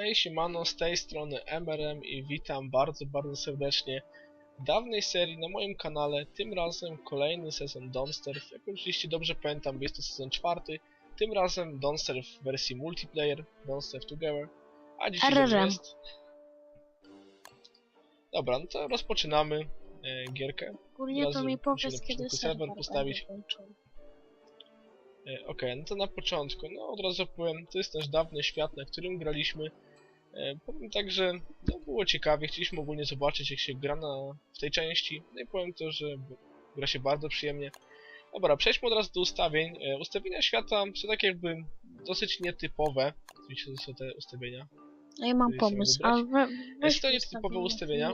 Hej, siemano, z tej strony MRM i witam bardzo, bardzo serdecznie w dawnej serii na moim kanale, tym razem kolejny sezon Donsterf, jak oczywiście dobrze pamiętam, jest to sezon czwarty, tym razem Donsterf w wersji multiplayer, Donsterf Together, a dzisiaj RRM. jest... Dobra, no to rozpoczynamy e, gierkę. Ogólnie to mi powiedz, kiedy serwer postawić. E, Okej, no to na początku, no od razu powiem, to jest nasz dawny świat, na którym graliśmy. E, powiem tak, że no, było ciekawie, chcieliśmy ogólnie zobaczyć jak się gra na, w tej części. No i powiem to, że gra się bardzo przyjemnie. Dobra, przejdźmy od razu do ustawień. E, ustawienia świata są tak jakby dosyć nietypowe. Widzicie, to są te ustawienia. No i mam pomysł, a we, Jest weź to nietypowe ustawienia.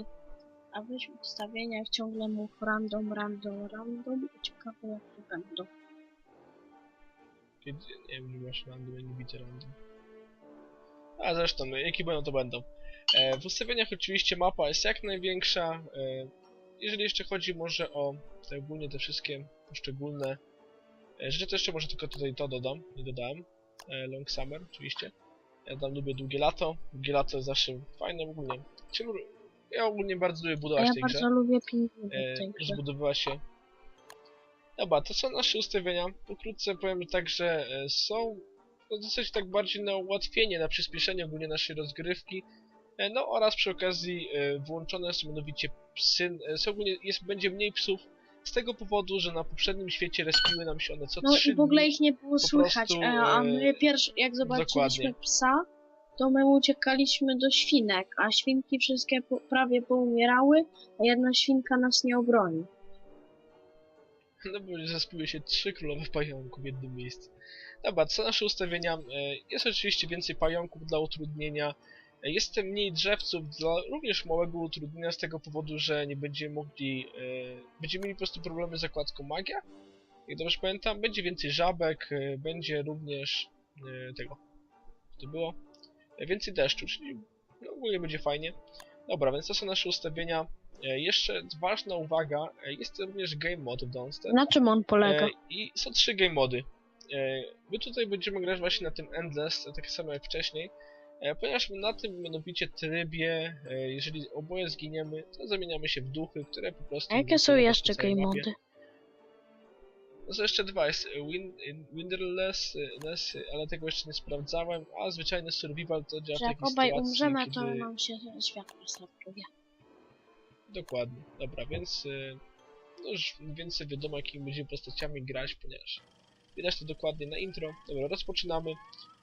A weź ustawienia w ciągle mów random, random, random i ciekawe jak to będą. Kiedy, nie wiem, masz random, ja nie widzę random. A zresztą, jakie będą, to będą. E, w ustawieniach oczywiście mapa jest jak największa. E, jeżeli jeszcze chodzi może o te ogólnie te wszystkie poszczególne e, rzeczy, to jeszcze może tylko tutaj to dodam, nie dodałem. E, long summer oczywiście. Ja tam lubię długie lato. Długie lato jest zawsze fajne ogólnie. Ja ogólnie bardzo lubię budować ja tej grze bardzo lubię e, w tej grze. rozbudowywała się. Dobra, to są nasze ustawienia. Pokrótce powiem tak, że e, są no, dosyć tak bardziej na ułatwienie, na przyspieszenie ogólnie naszej rozgrywki. E, No oraz przy okazji e, włączone są mianowicie psy, e, ogólnie jest, będzie mniej psów z tego powodu, że na poprzednim świecie respiły nam się one co No trzy i w ogóle ich nie było słychać, prostu, a my pierwszy, jak zobaczyliśmy dokładnie. psa, to my uciekaliśmy do świnek, a świnki wszystkie po, prawie poumierały, a jedna świnka nas nie obroni. No bo zespiły się trzy królowe pająków w jednym miejscu. Dobra, co nasze ustawienia? E, Jest oczywiście więcej pająków dla utrudnienia. E, Jest mniej drzewców dla również małego utrudnienia z tego powodu, że nie będziemy mogli... e, Będziemy mieli po prostu problemy z zakładką magia. Jak dobrze pamiętam, będzie więcej żabek, będzie również tego. Co to było? Więcej deszczu, czyli no, ogólnie będzie fajnie. Dobra, więc to są nasze ustawienia. E, Jeszcze ważna uwaga, e, jest również game mode w Dawnstone. Na czym on polega? E, I są trzy game mody. E, my tutaj będziemy grać właśnie na tym Endless, tak samo jak wcześniej. E, ponieważ na tym mianowicie trybie, e, jeżeli oboje zginiemy, to zamieniamy się w duchy, które po prostu... A jakie są jeszcze game mody? No to jeszcze dwa, jest win, Winderless, Ness, e, ale tego jeszcze nie sprawdzałem, a zwyczajny survival to działa w Że jak takiej obaj sytuacji, umrzemy, to kiedy... nam się światło startuje. Dokładnie, dobra, więc no już więcej wiadomo jakimi będziemy postaciami grać, ponieważ widać to dokładnie na intro. Dobra, rozpoczynamy.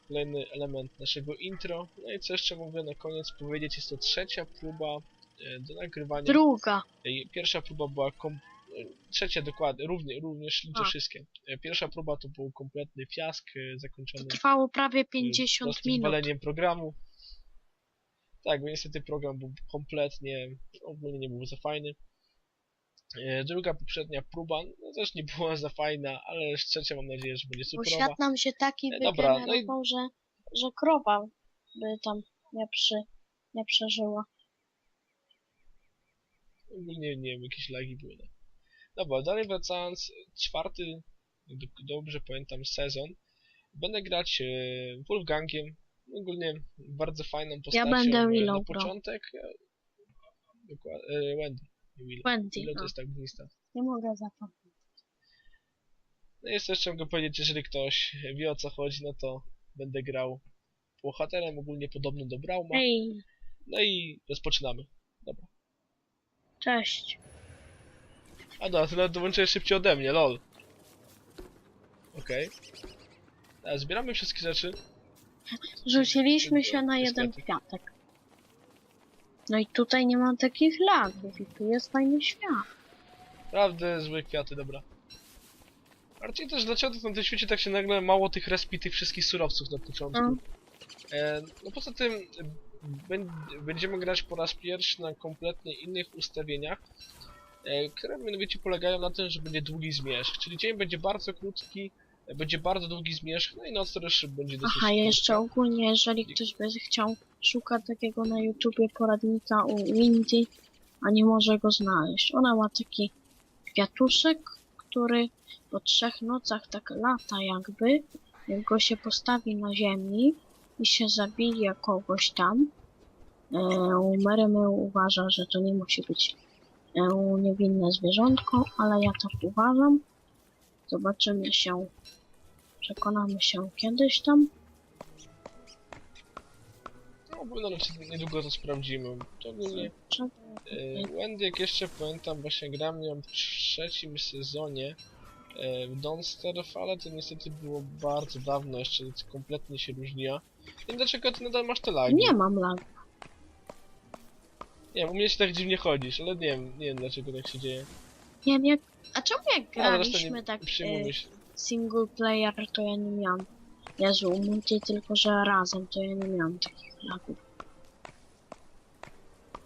Kolejny element naszego intro. No i co jeszcze mogę na koniec powiedzieć, jest to trzecia próba e, do nagrywania. Druga. Ej, Pierwsza próba była kom... e, Trzecia dokładnie, równie, również liczę wszystkie. E, Pierwsza próba to był kompletny fiask, e, To zakończony trwało prawie y, 50 prostym minut. waleniem programu. Tak, bo niestety program był kompletnie, ogólnie nie był za fajny. E, Druga, poprzednia próba, no też nie była za fajna, ale trzecia mam nadzieję, że będzie Bo superowa. świat nam się taki E, dobra, no i- wygenerował, że, że krowa by tam nie, przy, nie przeżyła. Ogólnie, nie wiem, jakieś lagi były. No. Dobra, dalej wracając, czwarty, do, dobrze pamiętam, sezon. Będę grać e, Wolfgangiem, ogólnie bardzo fajną postacią będę e, na Willow grał. początek. E, dokład- e, Wendy. Willow. Wendy, Willow to no. jest tak gnista. Nie mogę zapomnieć. No i jeszcze mogę powiedzieć, jeżeli ktoś wie o co chodzi, no to będę grał bohaterem ogólnie podobnym do Brauma. Ej, No i rozpoczynamy. Dobra. cześć. A no, ty nawet dołączyłeś szybciej ode mnie, lol. Okej. Okay. Zbieramy wszystkie rzeczy. Rzuciliśmy się na Jest jeden kwiatek. kwiatek. No i tutaj nie ma takich lagów i tu jest fajny świat. Prawdę, złe kwiaty, dobra. Bardziej też dlaczego na tym świecie tak się nagle mało tych respi, tych wszystkich surowców na początku. No. E, no poza tym bę- będziemy grać po raz pierwszy na kompletnie innych ustawieniach, e, które mianowicie polegają na tym, że będzie długi zmierzch, czyli dzień będzie bardzo krótki, będzie bardzo długi zmierzch, no i noc też będzie dosyć Aha, jeszcze krótka. ogólnie, jeżeli ktoś by chciał szukać takiego na YouTubie poradnika u Windy, a nie może go znaleźć. Ona ma taki kwiatuszek, który po trzech nocach tak lata jakby, jak go się postawi na ziemi, i się zabije kogoś tam, e, uważa, że to nie musi być e, niewinne zwierzątko, ale ja tak uważam. Zobaczymy się, przekonamy się kiedyś tam. No ogólnie raczej niedługo to sprawdzimy. To ogólnie e, Wendy, jak jeszcze pamiętam, właśnie gram ją w trzecim sezonie e, w Donsterf, ale to niestety było bardzo dawno, jeszcze kompletnie się różniła. Nie wiem dlaczego ty nadal masz te lagi. Nie mam lag. Nie wiem, u mnie się tak dziwnie chodzisz, ale nie wiem, nie wiem dlaczego tak się dzieje. Nie wiem, jak... A czemu jak zresztą graliśmy nie tak przyjmujmy się. single player, to ja nie miałam. Jezu, multi tylko, że razem to ja nie miałam takich lagów.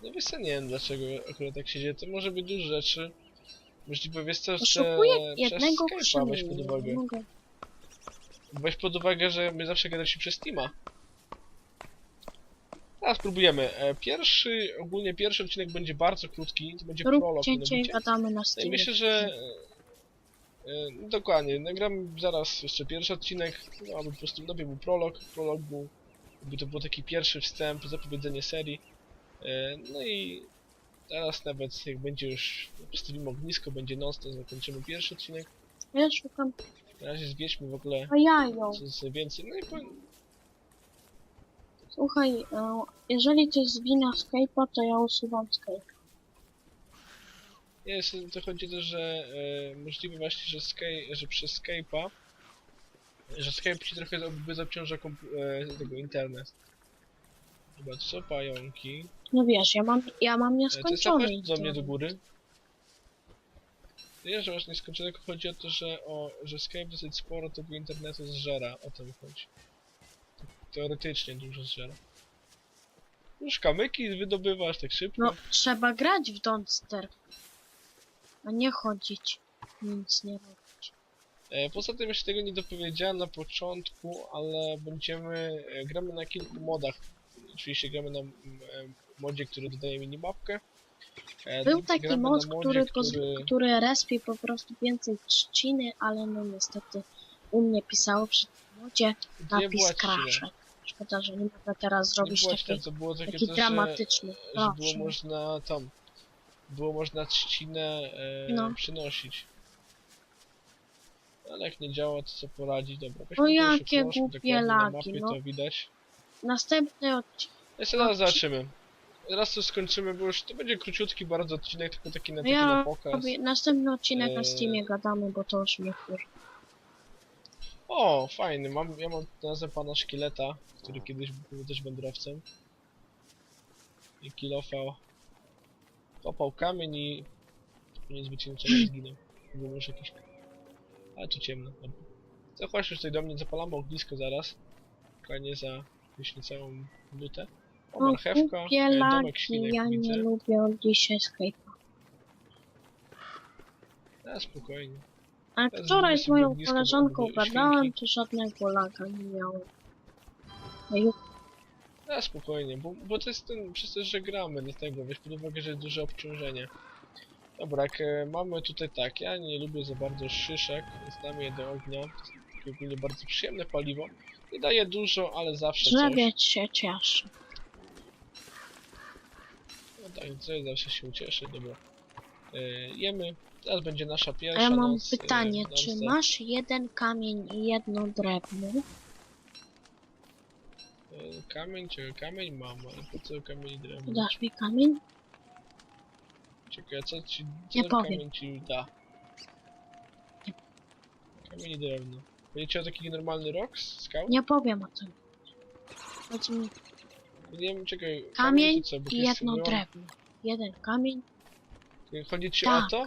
No wiesz co, nie wiem dlaczego akurat tak się dzieje, to może być dużo rzeczy. Możliwe wiesz co, że Poszukuję przez jednego Skype'a weź pod uwagę. Weź pod uwagę, że my zawsze gadaliśmy przez Steama. Teraz spróbujemy. E, Pierwszy, ogólnie pierwszy odcinek będzie bardzo krótki, to będzie Rób prolog. cięcie i mianowicie. gadamy na No i Steamie. myślę, że... e, e, no dokładnie, nagram zaraz jeszcze pierwszy odcinek, no aby po prostu nowy był prolog, prolog był, jakby to był taki pierwszy wstęp, zapowiedzenie serii. E, No i teraz nawet jak będzie już, postawimy ognisko, będzie non-stop, zakończymy pierwszy odcinek. Ja szukam Na razie zwiedźmy w ogóle jajo. co jest więcej, no i po, Słuchaj, e, jeżeli to jest wina Skype'a, to ja usuwam Skype. Jest, to chodzi też, że e, możliwe właśnie, że, Sky, że przez Skype'a, że Skype ci trochę obciąża kompu- e, tego internet. Chyba co pająki. No wiesz, ja mam, ja mam E, to nieskończony chodź do mnie do internet. góry. Nie, że masz nieskończone, tylko chodzi o to, że, o, że Skype dosyć sporo tego internetu zżera, o tym chodzi. Teoretycznie dużo zżera. Już kamyki wydobywasz tak szybko. No, trzeba grać w Donster. A nie chodzić. Nic nie robić. E, Poza tym jeszcze tego nie dopowiedziałem na początku, ale będziemy, e, gramy na kilku modach. Oczywiście gramy na e, modzie, który dodaje minimapkę. E, Był taki mod, modzie, który, poz- który respi po prostu więcej trzciny, ale no niestety u mnie pisało przy tym modzie napis crashek. Szkoda, że nie mogę teraz Nie zrobić była taki, trzcina, to było takie taki to, dramatyczny że, że było można tam, było można trzcinę e, No. przynosić. Ale jak nie działa, to co poradzić? Dobra, weźmy No jakie głupie na lagi, mapie no. to widać. Następny odcinek. Jeszcze Odci- zobaczymy. Zaraz to skończymy, bo już to będzie króciutki bardzo odcinek, tylko taki na taki Ja na pokaz. następny odcinek na Eee. Steamie gadamy, bo to już mnie wkur. O, fajny, mam, ja mam nazwę pana szkieleta, który kiedyś był też wędrowcem. I kilofał. Kopał kamień i koniec wycięcia nie zginął. Był już jakiś... Ale tu ciemno, dobra. To chodź już tutaj do mnie, zapalamy ognisko zaraz. Dokładnie za całą minutę. O, marchewka, e, domek świnek ja nie widzę. lubię od dzisiaj Skype'a. A, spokojnie. A wczoraj z moją koleżanką gadałem, to żadnego laga nie miałem. Ju- A spokojnie, bo, bo to jest ten, przez to, że gramy, dlatego weź pod uwagę, że jest duże obciążenie. Dobra, jak e, mamy tutaj tak, ja nie lubię za bardzo szyszek, damy je do ognia. To jest ogólnie bardzo przyjemne paliwo. Nie daje dużo, ale zawsze coś. Drzewie się cieszy. No tak, coś zawsze się ucieszy, dobra. E, jemy. Teraz będzie nasza pierwsza ja mam noc, pytanie, e, czy masz jeden kamień i jedno drewno? E, Kamień, czekaj, kamień mam, ale po co kamień i drewno? Dasz mi kamień? Czekaj, co ci, co Nie powiem. kamień ci da? Kamień i drewno. Będziecie o taki normalny rok z skał? Nie powiem o tym. Chodzi mi Nie wiem, czekaj. Kamień to co, i jedno drewno. Jeden kamień, Chodzi ci Tak. o to?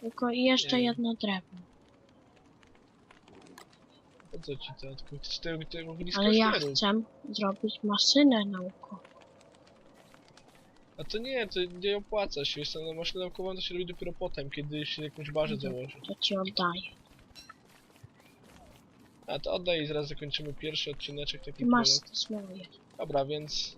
tylko i jeszcze jedno drewno. Po co ci to? Tylko chcesz tego, tego ogniska Ale ja chcę zrobić maszynę naukową. A to nie, to nie opłaca się. Jest na maszynę naukową to się robi dopiero potem, kiedy się jakąś barzę Mhm. założy. To ci oddaję. A to oddaj i zaraz zakończymy pierwszy odcineczek taki masz to. Dobra, więc